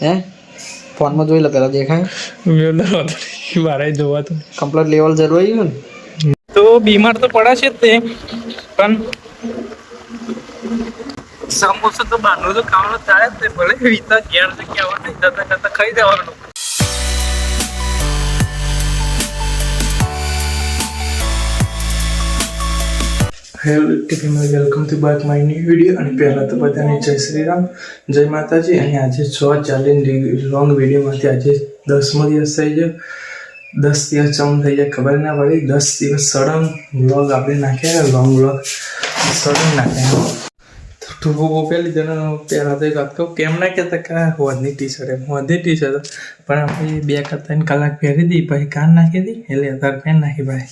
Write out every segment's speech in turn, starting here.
હે? ફોનમાં જોઈ લે પેલા દેખાય. તો. મારે જોવાતું કમ્પ્લીટ લેવલ જરૂરી છે ને? તો બીમાર તો પડાશે જ તે પણ સમોસા તો બહારનું તો ખાવાનું ચાલે જ તે ભલે રીતા ઘેર કહેવા નહીં જતા જતા ખાઈ દેવાનું hello family welcome to back my new video અને પહેલાં તો બધાને જય શ્રી રામ જય માતાજી. અને આજે છ ચાલીને લોંગ વિડીયોમાંથી આજે દસમો દિવસ થઈ ગયો. દસ દિવસ ચમ થઈ જાય ખબર ના પડી. દસ દિવસ સડન વ્લોગ આપણે નાખ્યા લોંગ વ્લોગ સડન નાખ્યા તો ટૂંકો પહેલી તો એક વાત કહું, કેમ ના કહેતા કે હોદની ટી શર્ટ એમ, હોદની ટી શર્ટ પણ આપણે બે કરતા ત્રણ કલાક પહેરી દી, પછી કાન નાખી દી, એટલે અત્યારે પેન નાખી ભાઈ.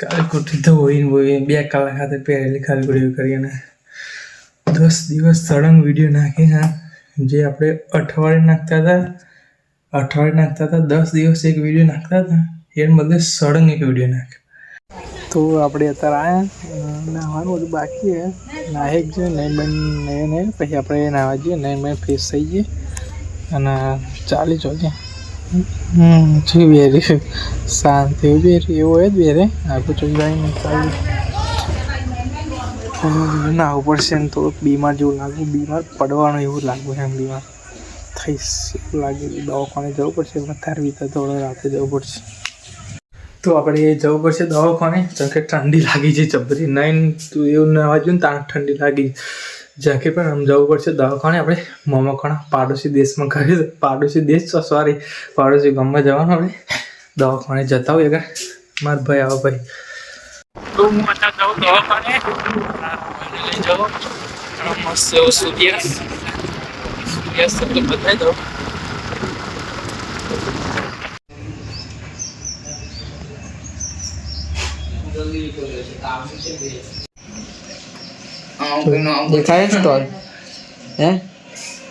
કાલે કુઠી તો હોય બે કલાક હાથે પહેરેલી ખાલી વીડિયો કરીને દસ દિવસ સળંગ વીડિયો નાખે હા જે આપણે અઠવાડિયે નાખતા હતા, અઠવાડિયે નાખતા હતા, દસ દિવસ એક વીડિયો નાખતા હતા એ બદલે સળંગ એક વીડિયો નાખે. તો આપણે અત્યારે આવ્યા નાહવાનું બધું બાકી છે. નાહી જ છે, નહીં બેન, નહીં નહીં. પછી આપણે નાહવા જઈએ, નહીં બેન, ફ્રેશ થઈ જઈએ. અને ચાલી જોઈએ હમ શું બેરી શાંતિ બેરી એવું હોય જ બેરે આખું જોઈ જાય ને ચાલી. નાહવું પડશે ને થોડુંક બીમાર જેવું લાગુ, બીમાર પડવાનું એવું લાગુ એમ બીમાર. થઈશ, એવું લાગે દવાખાને જવું પડશે તારવી તો થોડો રાતે જવું પડશે. તો આપણે જવું પડશે દવાખાને જેમ કે ઠંડી લાગી છે જબરી, નહીં, તું એવું ના વાંચ્યું ને તાણ ઠંડી લાગી જાકે પણ આમ જવું પડશે. દવાખાને આપણે મોમોખાણા પાડોશી દેશમાં કહ્યું પાડોશી દેશ સોરી પાડોશી ગામમાં જવાનું આપણે દવાખાને જતા હોય કે મારા ભાઈ આવો ભાઈ. તો હું અત્યારે જાઉં દવાખાને. લઈ જાઉં. મસ્ત એવું સૂર્યાસ્ત સૂર્યાસ્ત તો બતાવી દઉં દેખાય સ્ટોલ હે?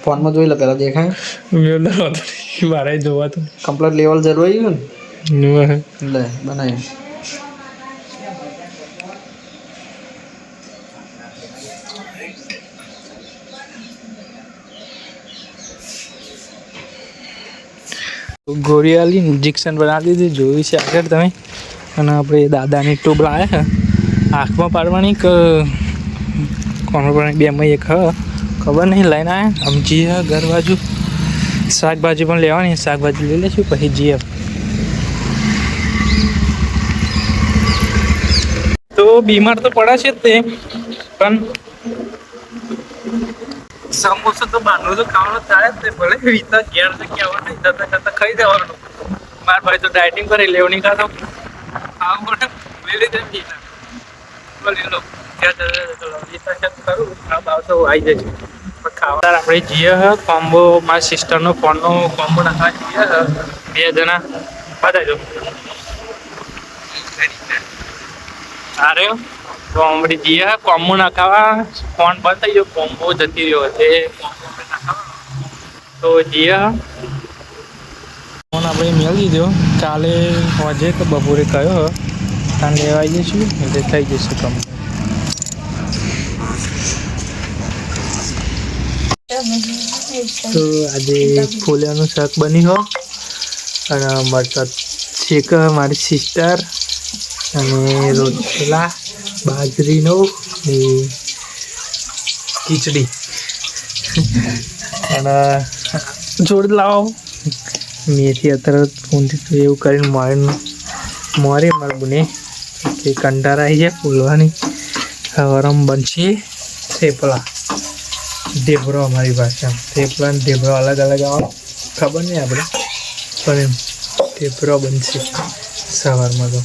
ફોનમાં જોઈ લે પહેલાં દેખાય? મેં નહોતો નહીં. મારે જોવાતું કમ્પ્લીટ લેવલ જરૂરી. ને લે બનાવી ગોળી ઇન્જેક્શન બનાવી દીધી જોયું છે આગળ તમે. અને આપણે દાદાની ટ્યુબ આવ્યા આંખમાં પાડવાની કે કોણ પણ મય એક ખબર નહીં, લઈને આવ્યા આમ ઘર બાજુ. શાકભાજી પણ લેવાની, શાકભાજી લઈ લઈશું પછી જઈએ તો બીમાર તો પડાશે જ તે, પણ સમોસો તો બહારનું તો ખાવાનું થાય જ ભલે રીતા ઘેર નહીં જતા જતા ખાઈ દેવાનું મારા ભાઈ તો ડાયટિંગ કરી લેવું નહીં ખાતો. આવું મને લઈ રીતા છે તો ખરું આ ભાવ તો આવી જશે ખાવા આપણે જઈએ કોમ્બો, મારા કોમ્બો નાખવા જઈએ બે જણા. બતાવી દો અરે, તો હમણાં જઈએ કોમ્બો નાખાવા ફોન બંધ થઈ ગયો, કોમ્બો જતી રહ્યો નાખાવા તો જઈએ ફોન આપણે મેળવી દો કાલે હોજે કે બપોરે કયો ત્યાં લેવાઈ જઈશું એટલે થઈ જશે કમ તો આજે ફૂલિયાનું શાક બની હો. અને મરચા શેક મારી સિસ્ટર અને રોટલા, બાજરીનો ખીચડી. અને જોડ લાવો. મેથી અત્યારે તો એવું કરીને મારે મારી મારા બુને કે કંટાર આવી જાય ફૂલવાની. સવારમાં બનશે થેપલા ઢેબરો અમારી ભાષામાં થેપલા અને ઢેબરો અલગ અલગ આવે. ખબર નહીં આપણે, પણ એમ ઢેબરો બનશે સવારમાં તો.